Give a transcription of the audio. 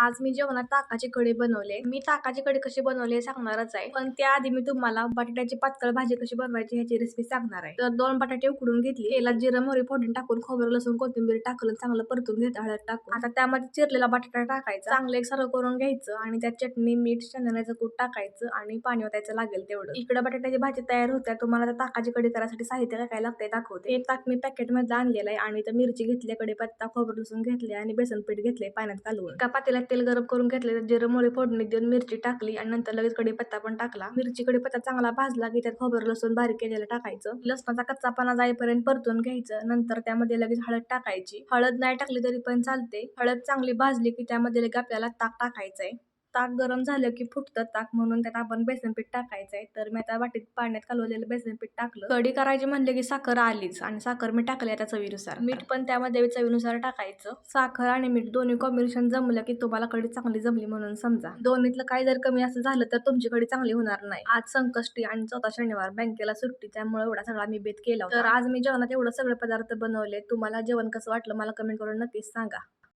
आज मी जेवणात ताकाची कढी बनवले. मी ताकाची कडे कशी बनवली सांगणारच आहे. पण त्याआधी मी तुम्हाला बटाट्याची पातळ भाजी कशी बनवायची ह्याची रेसिपी सांगणार आहे. तर दोन बटाटे उकडून घेतली. तेलात जिरं मोहरी फोडून टाकून खोबरं लसूण कोथिंबीर टाकलं चांगलं परतून घेत हळद टाकून. आता त्यामध्ये चिरलेला बटाटा टाकायचा. चांगलं एक सरळ करून घ्यायचं आणि त्यात चटणी मीठ शेंगदाण्याचं कूट टाकायचं आणि पाणी ओतायचं लागेल तेवढं. इकडे बटाट्याची भाजी तयार होत्या तुम्हाला आता ताकाची कढी करायसाठी साहित्य काय काय लागतंय दाखवते. एक ताक मी पॅकेटमध्ये आणलेलं आहे आणि तर मिरची घेतली पत्ता खोबरं लसूण घेतले आणि बेसन पीठ घेतले पाण्यात घालून. का पातेल्यात तेल गरम करून घेतले तर जिरं मोरी फोडणी देऊन मिरची टाकली आणि नंतर लगेच कढीपत्ता पण टाकला. मिरची कढीपत्ता चांगला भाजला की त्यात खोबरं लसूण बारीक केलेलं टाकायचं. लसणाचा कच्चापणा जाईपर्यंत परतून घ्यायचं. नंतर त्यामध्ये लगेच हळद टाकायची. हळद नाही टाकली तरी पण चालते. हळद चांगली भाजली की त्यामध्ये लगेच आपल्याला ताक टाकायचंय. ताक गरम झालं की फुटतं ताक म्हणून त्यात आपण बेसन पीठ टाकायचंय. तर मी आता वाटीत पाण्यात कालवलेलं बेसन पीठ टाकलं. कढी करायची म्हणले की साखर आलीच आणि साखर मी टाकली आता चवीनुसार. मीठ पण त्यामध्ये चवीनुसार टाकायचं. साखर आणि मीठ दोन्ही कॉम्बिनेशन जमलं की तुम्हाला कढी चांगली जमली म्हणून समजा. दोन्हीतलं काही जर कमी असं झालं तर तुमची कढी चांगली होणार नाही. आज संकष्टी आणि चौथा शनिवार बँकेला सुट्टी त्यामुळे एवढा सगळा मी बेत केला. तर आज मी जेवणात एवढं सगळे पदार्थ बनवले. तुम्हाला जेवण कसं वाटलं मला कमेंट करून नक्कीच सांगा.